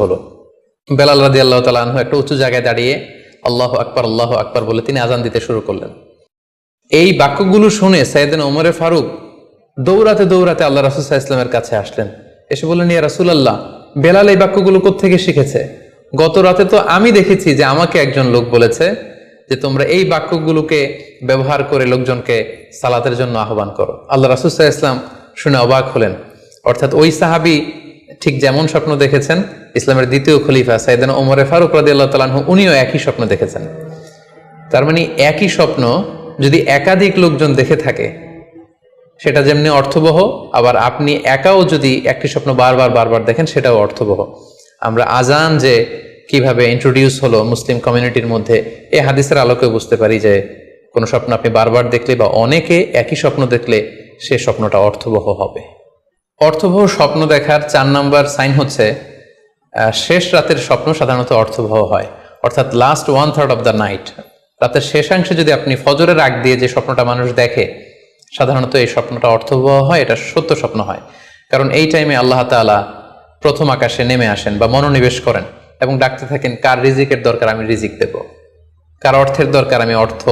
হলো। বেলাল রাদি আল্লাহ তালা একটা উঁচু জায়গায় দাঁড়িয়ে আল্লাহ আকবর আল্লাহ আকবর বলে তিনি আজান দিতে শুরু করলেন। এই বাক্যগুলো শুনে সাইদিন ওমরে ফারুক দৌড়াতে দৌড়াতে আল্লাহ রাসুসাহ ইসলামের কাছে আসলেন। এসে বললেন, ইয়া রাসুল আল্লাহ বেলাল এই বাক্যগুলো কোত্থেকে শিখেছে? গত রাতে তো আমি দেখেছি যে আমাকে একজন লোক বলেছে যে তোমরা এই বাক্যগুলোকে ব্যবহার করে লোকজনকে সালাতের জন্য আহ্বান করো। আল্লাহ রাসুসাহ ইসলাম শুনে অবাক হলেন। অর্থাৎ ওই সাহাবি ঠিক যেমন স্বপ্ন দেখেছেন, ইসলামের দ্বিতীয় খলিফা সাইদান ওমরে ফারুক রাদি আল্লাহ তালাহ উনিও একই স্বপ্ন দেখেছেন। তার মানে একই স্বপ্ন যদি একাধিক লোকজন দেখে থাকে, সেটা যেমনি অর্থবহ, আবার আপনি একাও যদি একটি স্বপ্ন বারবার বারবার দেখেন, সেটাও অর্থবহ। আমরা আজান যে কীভাবে ইন্ট্রোডিউস হলো মুসলিম কমিউনিটির মধ্যে এই হাদিসের আলোকে বুঝতে পারি যে, কোনো স্বপ্ন আপনি বারবার দেখলে বা অনেকে একই স্বপ্ন দেখলে সে স্বপ্নটা অর্থবহ হবে। অর্থবহ স্বপ্ন দেখার চার নাম্বার সাইন হচ্ছে শেষ রাতের স্বপ্ন সাধারণত অর্থবহ হয়। অর্থাৎ last one third of the night রাতের শেষাংশে যদি আপনি ফজরের আগ দিয়ে যে স্বপ্নটা মানুষ দেখে, সাধারণত এই স্বপ্নটা অর্থবহ হয়, এটা সত্য স্বপ্ন হয়। কারণ এই টাইমে আল্লাহ তাআলা প্রথম আকাশে নেমে আসেন বা মনোনিবেশ করেন। এবং ডাকতে থাকেন, কার রিজিকের দরকার আমি রিজিক দেব? কার অর্থের দরকার আমি অর্থ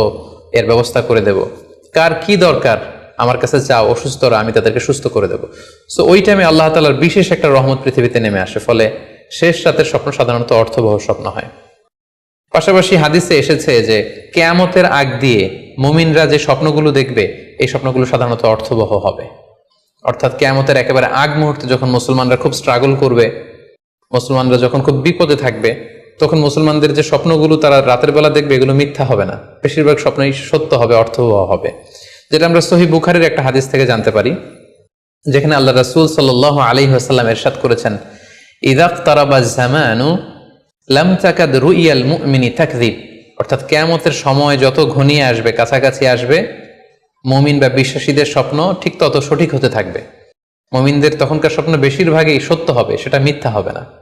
এর ব্যবস্থা করে দেব? কার কি দরকার? আমার কাছে চাও অসুস্থরা, আমি তাদেরকে সুস্থ করে দেব। সো ওই টাইমে আল্লাহ তালার বিশেষ একটা রহমত পৃথিবীতে নেমে আসে। ফলে শেষ রাতের স্বপ্ন সাধারণত অর্থবহ স্বপ্ন হয়। পাশাপাশি হাদিসে এসেছে যে, কেয়ামতের আগ দিয়ে মুমিনরা যে স্বপ্নগুলো দেখবে, এই স্বপ্নগুলো সাধারণত অর্থবহ হবে। অর্থাৎ কেয়ামতের একেবারে আগ মুহূর্তে যখন মুসলমানরা খুব স্ট্রাগল করবে মুসলমানরা যখন খুব বিপদে থাকবে, তখন মুসলমানদের যে স্বপ্নগুলো তারা রাতের বেলা দেখবে, এগুলো মিথ্যা হবে না। বেশিরভাগ স্বপ্নই সত্য হবে, অর্থবহ হবে। যেটা আমরা সহি বুখারের একটা হাদিস থেকে জানতে পারি, যেখানে আল্লাহ রাসূল সাল্লাল্লাহু আলাইহি ওয়াসাল্লাম ইরশাদ করেছেন ইদাক তারাবা অর্থাৎ কিয়ামতের সময় যত ঘনিয়ে আসবে, কাছাকাছি আসবে, মমিন বা বিশ্বাসীদের স্বপ্ন ঠিক তত সঠিক হতে থাকবে। মমিনদের তখনকার স্বপ্ন বেশিরভাগই সত্য হবে, সেটা মিথ্যা হবে না।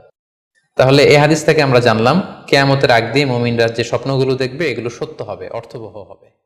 তাহলে এ হাদিস থেকে আমরা জানলাম, কেয়ামতের আগ দিয়ে মোমিনরা যে স্বপ্নগুলো দেখবে, এগুলো সত্য হবে, অর্থবহ হবে।